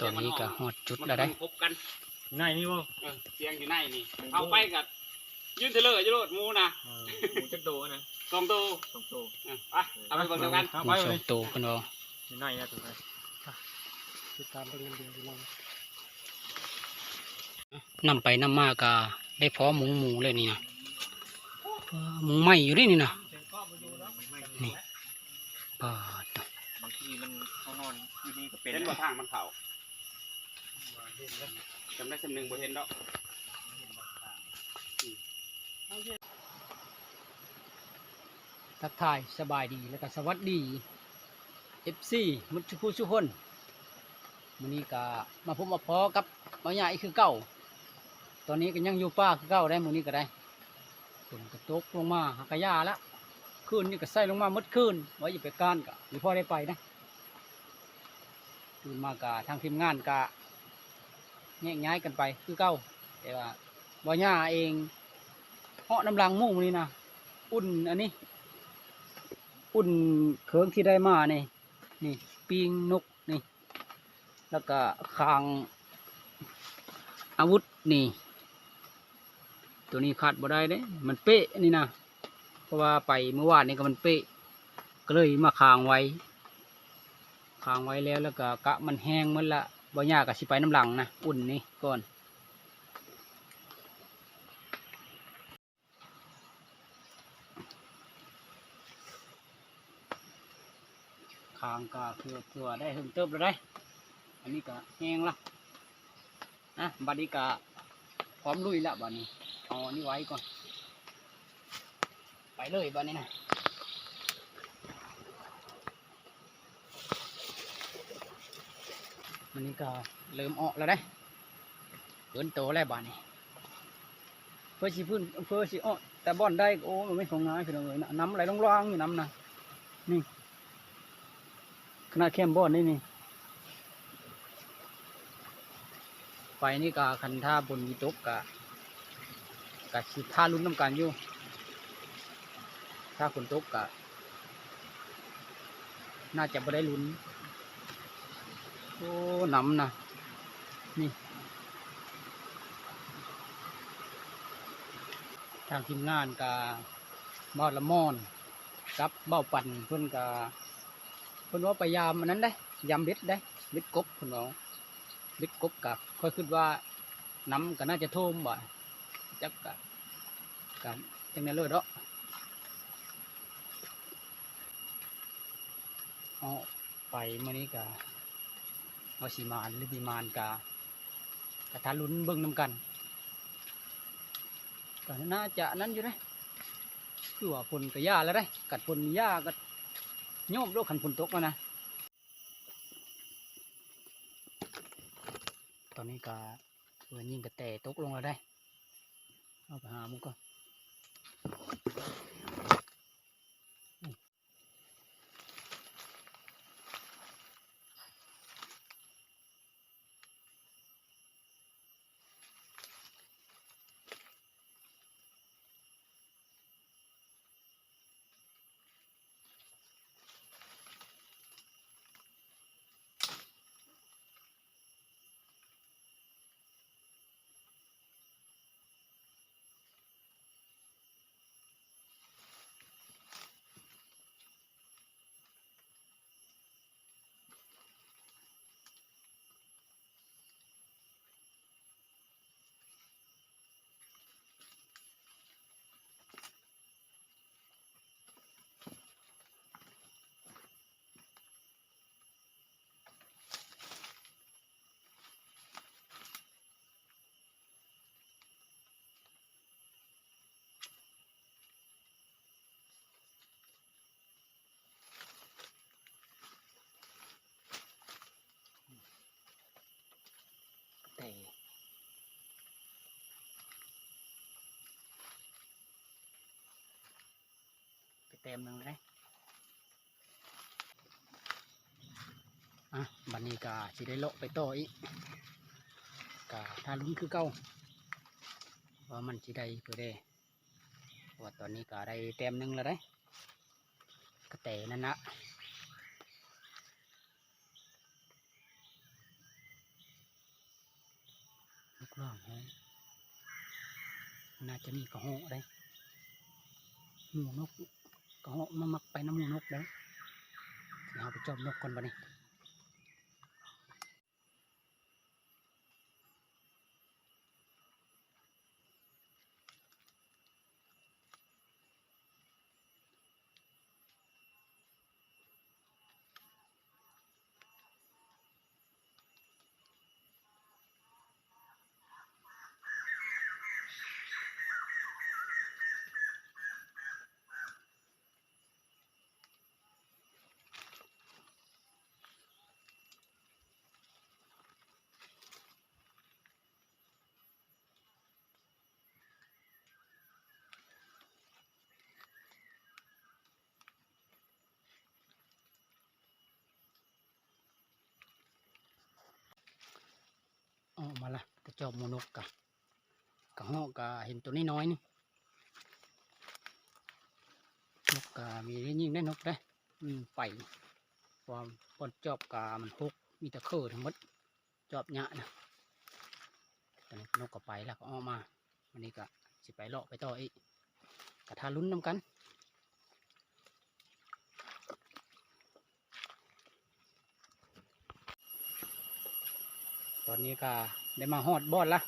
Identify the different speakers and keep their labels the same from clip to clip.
Speaker 1: ตอนนี้ก็ฮอดจุดแล้วได้
Speaker 2: มันพบกัน
Speaker 3: ง่ายนี่บ่
Speaker 2: เออเสียงอยู่ในนี่เอาไปกับยืนเทเลอร์จะโลดหมูนะ
Speaker 3: เออหมูจักโตนะ
Speaker 2: สองตัว
Speaker 3: สองโต
Speaker 2: เออไปเอาไปเบิ่งเดียวกัน
Speaker 3: เอา
Speaker 1: ห
Speaker 3: ไป
Speaker 1: มูส
Speaker 3: เล
Speaker 1: อยงโตวเพิ่นว่า
Speaker 3: อยู่ในนะตัวนั้น
Speaker 4: ติดตามไปเรียนเรียนพี่น้อง
Speaker 1: นำไปนำมาก็ได้พอหมูหมูเลยนี่นะเออหมูไหม้อยู่เด้นี่นะนี่ปาดตัว
Speaker 3: บางทีมันเขานอนอยู่นี่ก็เป็น
Speaker 2: เห็นบ่ทางมันเขา จำได้สำนึงบ่เห็นดอก
Speaker 1: ทักทายสบายดีแล้วก็สวัสดี FC มุทุกผู้ทุคนมื้อนี้ก็มาพบมาพอกับบ่ใหญ่คือเก่า ตอนนี้ก็ยังอยู่ป่าคือเก่าได้มื้อนี้ก็ได้ฝนก็ตกลงมาหากะยาละคืนนี้ก็ใส่ลงมาหมดคืนไว้อย่ไปการก็หรือพ่อได้ไปนะคืนมากะทางทีมงานกะ แยกย้ายกันไปคือเก่าแต่ว่าบ่ย่าเองเหาะน้ำลังมุ่งนี้นะอุ่นอันนี้ อุ่นเครื่องที่ได้มานี่นี่ปีงนกนี่ แล้วก็คางอาวุธนี่ ตัวนี้ขาดบ่ได้เด้มันเป๊ะนี่นะเพราะว่าไปเมื่อวานนี่ก็มันเป๊ะก็เลยมาคางไว้คางไว้แล้วแล้วก็กะมันแห้งหมันละ บ่ยากก็สิไปน้ำหลังนะ อุ่นนี่ก่อนคางก็คือตัวได้เพิ่มเติมแล้วได้ อันนี้ก็แห้งละนะบัดนี้ก็พร้อมลุยละบัดนี้ เอาอันนี้ไว้ก่อน ไปเลยบัดนี้นะ อันนี้ก็เริ่มออกแล้วได้เกินโตแล้วบัดนี้เพื่อสิพื้นเพื่อสิออแต่บ่อนได้โอ้มันไม่ของง่ายพี่น้องเอ้ยนะน้ำไหลลงรางอยู่น้ำนะนี่ขนาดเข้มบ่อนนี่นี่ไฟนี่กะคันท่าบนวิตกกะกะสิท่าลุ้นน้ำกันอยู่ถ้าฝนตกกะน่าจะไม่ได้ลุ้น โอ้หน้ำนะนี่ทางทีมงานกะบอดละมอนกับเบ้าปั่นเพิ่อนกะเพิ่อนว่าไปยามอันนั้นได้ยามเบ็ดได้เบ็ดกบเพิ่นว่าเล็กกบกับค่อยคิดว่าน้ำก็น่าจะท่วมบ่จักกะกับจังนั้นเลยเนาะเอาไปเมื่อนี้กะ เอาสีมานหรือบีมานกะกระทาลุ้นเบิ่งน้ำกันก็น่าจะนั้นอยู่นะคือว่าฝนก็ย่าแล้วได้กัดฝนย่าก็โยมโลกขันฝนตกแล้วนะ ตอนนี้ก็เพื่อนยิงกระแตตกลงแล้วได้ เอาไปหามันก่อน ต็มหนึ่งเลยอะบันนี้กาสิได้เลาะไปต่ออีกกาถ้าลุ้นคือเก้าว่ามันสิได้เพื่อได้เพราะว่าตอนนี้กาได้เต็มหนึ่งแล้วได้กระแตนั่นนะร่างห้องน่าจะมีกระหอกได้หมูนก กระหอกมันมักไปน้ำมูนกได้เดี๋ยวเอาไปจอบนกก่อนบัดนี้ ออกมาละกระจอบมนกกะกระหอกกะเห็นตัวน้อยๆนี่นกกะมีได้ยิงได้นกได้อืมไปความปนจอบกะมันหกมีแต่เคอทั้งหมดจอบหยะนะตอนนี้นกก็ไปแล้วก็ออกมาวันนี้ก็สิไปเลาะไปต่ออีกกะทาลุ้นน้ำกัน ตอนนี้ก็ได้มาฮอดบอดละ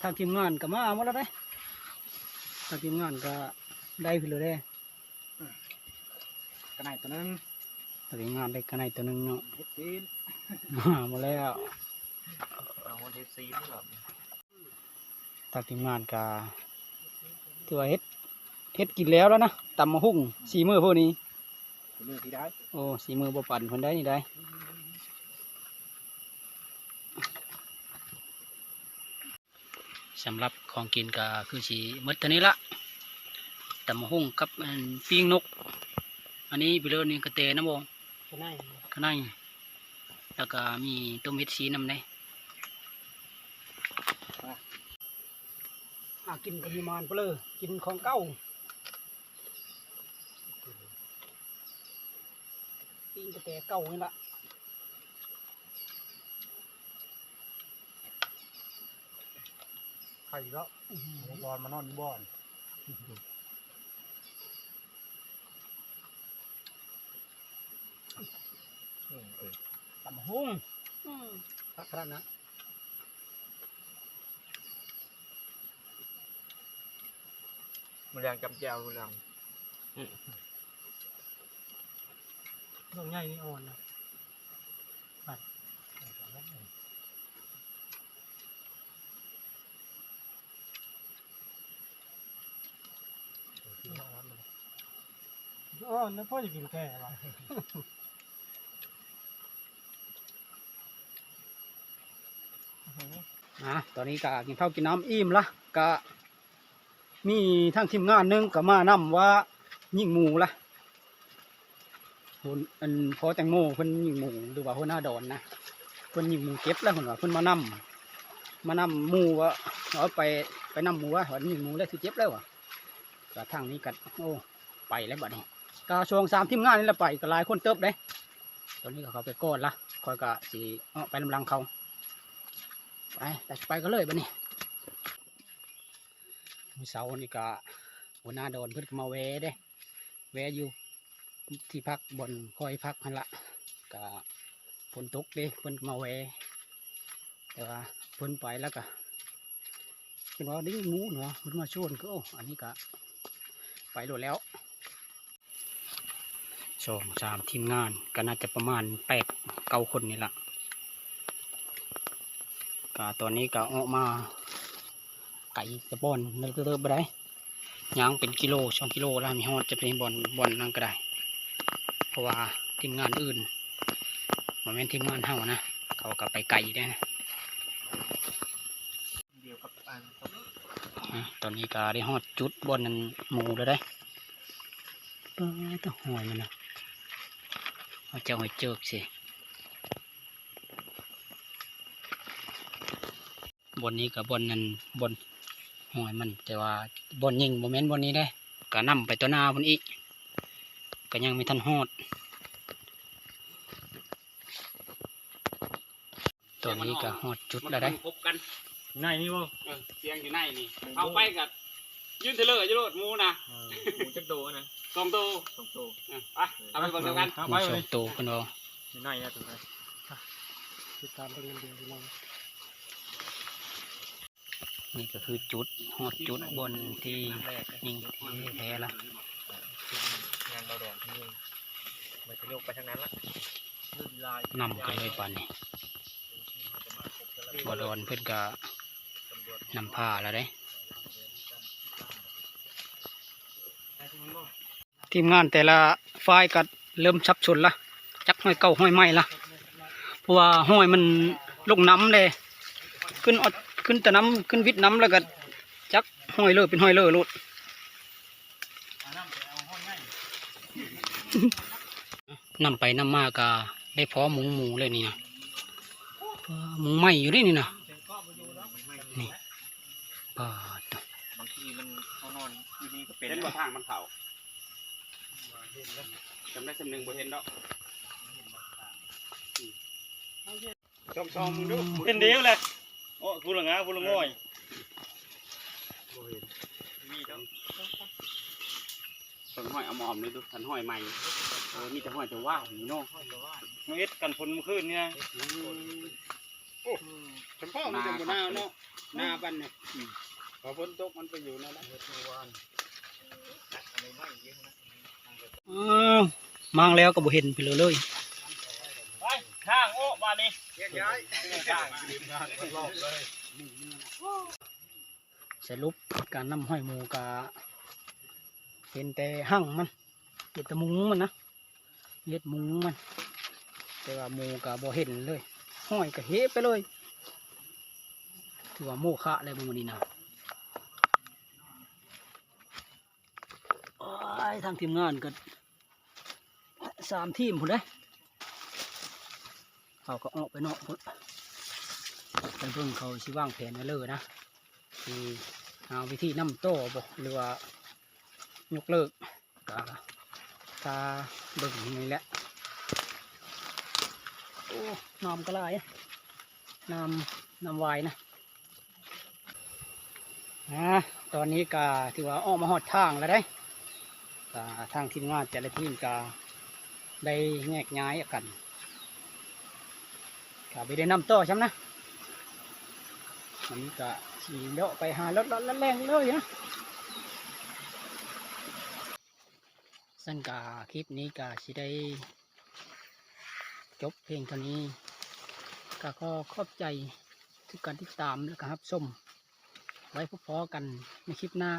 Speaker 1: ทางทีมงานก็มาหมดแล้วได้ทางทีมงานก็ได้ไปเลยได้
Speaker 3: กระไนตัวนึง
Speaker 1: ทางทีมงานได้กันในตัวหนึงเนาะ
Speaker 3: เฮ็ดซีน
Speaker 1: มาหมดแล้ว
Speaker 3: เอาเฮ็ดซีนนี่แบบ
Speaker 1: ทางทีมงานก็ถือว่าเฮ็ดเฮ็ดกินแล้วแล้วนะตำมะฮุ่งสีมือพวกนี้
Speaker 3: มือที่ได้
Speaker 1: โอ้สีมือบ่ปั่นคนได้นี่ได้ สำหรับของกินก็คือสีมดตัวนี้ละตำมะฮุ่งกับอันปิ้งนก อันนี้ไปเลยนี่กระเตนะบง
Speaker 4: จะได้
Speaker 1: ข้างในแล้วก็มีต้มเห็ดสีน้ำในหากินกับยีมานไปเลยกินของเก้าปิ้งกระเตเก้านี่ละ
Speaker 3: ไข่แล้วบอลมานอนอยู่บอล
Speaker 1: ตำหุ่งพักขนาดนะ
Speaker 3: มันแรงจำแจวมันแรง
Speaker 4: ดอกใหญ่นี่อ่อนนะ อ๋อนั่พ่อจะกินแค่ว่ะ
Speaker 1: นะตอนนี้ก็กินข้าวกินน้ำอิ่มละก็มีทั้งทีมงานนึงก็มานำว่ายิงหมูละคนอันพอแตงโมเพิ่นยิงหมูหรือว่าหัวหน้าดอนนะเพิ่นยิงหมูเก็บแล้วเพิ่นว่าเพิ่นมานำมานำหมูว่าเอาไปไปนำหมูว่าว่ายิงหมูแล้วสิเจ็บแล้วว่ะก็ทางนี้กันโอ้ไปแล้วบัดนี้ ก็ช่วงสามทีมงานนี่ละไปก็หลายคนเติบเลยตอนนี้ก็เขาไปกอดละคอยก็สิเอไปลำลังเขาไปแต่ไปก็เลยบันนี้มื้อเสาร์นี่ก็หัวหน้าโดนเพิ่นมาแวะเด้แวะอยู่ที่พักบนคอยพักนั่นละก็ฝนตกเด้เพิ่นมาแวะแต่ว่าเพิ่นไปแล้วก็เพิ่นว่าได้หมูเนาะเพิ่นมาชวนก็อันนี้ก็ไปโหลดแล้ว สองสามทีมงานก็น่าจะประมาณแปดเก้าคนนี่ละก็ตัวนี้ก็ออกมา ไก่ตะบอนเลิกเลิกไปได้ยางเป็นกิโลสองกิโลแล้วมีฮอดจะเป็นบอลบอลนั่นก็ได้ เพราะว่าทีมงานอื่นมันเป็นทีมงานเฮานะ เขาก็ไปไก่ได้นะ
Speaker 3: เดียวกับอัน
Speaker 1: อะตอนนี้ก็ได้ฮอดจุดบอลนั้นหมูแล้วได้ปลาตะหอยมันนะ เอาเจ้าหอยเจิกสิบนนี้กับบนนั้นบนหอยมัน แต่ว่าบนยิงโมเมนต์บนนี้ได้ก็นำไปตัวหน้าบนอีกก็ยังไม่ทันฮอด ตัวนี้ก็ฮอดจุดแล้วได้
Speaker 2: พบกัน
Speaker 3: ในนี่บ่
Speaker 2: เออเสียงอยู่ในนี่เอาไปกับ ยืนเทเลอร์จะโลดหมูนะ
Speaker 3: หมูจักโตนะ
Speaker 2: สองตัว
Speaker 3: สองโต
Speaker 2: เออไปเอาไปเบิ่งเดียวกัน
Speaker 1: หมูสองโตวกันเอา
Speaker 3: ในนะตัวนั้น
Speaker 4: ติดตามไปเรียนเรียนพี่น้อง
Speaker 1: นี่ก็คือจุดหอดจุดบนที่ยิงที่แพ้ละ
Speaker 3: งานเราแดงที่นี่มันจะโยกไปทางนั้นละ
Speaker 1: นำกันเลยป่านนี้บอดอนเพื่อนก็นำผ้าแล้วเด้ ทีมงานแต่ละฝ่ายก็เริ่มชับชนละจักห้อยเก้าห้อยไม้ละเพราะว่าห้อยมันลงน้ำเลยขึ้นอดขึ้นแต่น้ำขึ้นวิทย์น้ำแล้วก็จักห้อยเลยเป็นห้อยเลยลุดนำไปนำมากาได้พอหมุงหมูเลยนี่นะหมุงไหมอยู่นี่นี่นะนี่ปาด
Speaker 3: บางทีมันเขานอนที่นี่ก็เป็น
Speaker 2: เห็นว่าทางมันเขา จำได้สำนึงบ่เห็นดอกชมชมมึงดู
Speaker 3: เป็นเดียวแหละโอ้กูละงากูละง่อย
Speaker 2: ต้นห้อยเอาหมอมเลยดูทันห้อยใหม่เออมีแต่ห้อยจะว่านี่เนาะ
Speaker 3: มาเอ็ดกันฝนเมื่อคืนเนี่ย
Speaker 2: ฉันพ่อมันจะบ่หน้าเนาะหน้าบันเนี่ยพอฝนตกมันไปอยู่นั่นแหละ
Speaker 1: อ้าว มางแล้วก็บ่เห็นไปเลยเลย
Speaker 3: ไปข้างโอ้บานนี้
Speaker 2: ย้ายข้าง
Speaker 1: สรุปการนำห้อยหมูกาเห็นแต่หั่งมันเห็นแต่หมุงมันนะเห็ดหมุงมัน แต่ว่าหมูกาบ่เห็นเลย ห้อยก็เฮไปเลย ถือว่าโมฆะเลยมันนี่นะ โอ้ยทางทีมงานก็สามทีมพุ่นเลยเขาก็ออกไปนอกพุ่นไปเบิ่งเขาสิว่างแผนไว้เลยนะที่หาวิธีน้ำโต้บอกหรือว่ายกเลิกก็ตาเบิ่งนี่แหละโอ้น้ำก็ไหลายอะน้ำน้ำวายนะอ่าตอนนี้ก็ถือว่าออกมาหอดทางแล้วได้ ก็ทางทีมงานแต่ละทีมก็ได้แยกย้ายกันก็ไปได้นำต่อใช่ไหมนะอันนี้ก็ขี่เลาะไปหารถรถแรงเลยนะสั้นกาคลิปนี้ก็สิได้ จบเพลงเท่านี้ก็ขอขอบใจทุกการติดตามและการรับชมไว้พบๆกันในคลิปหน้า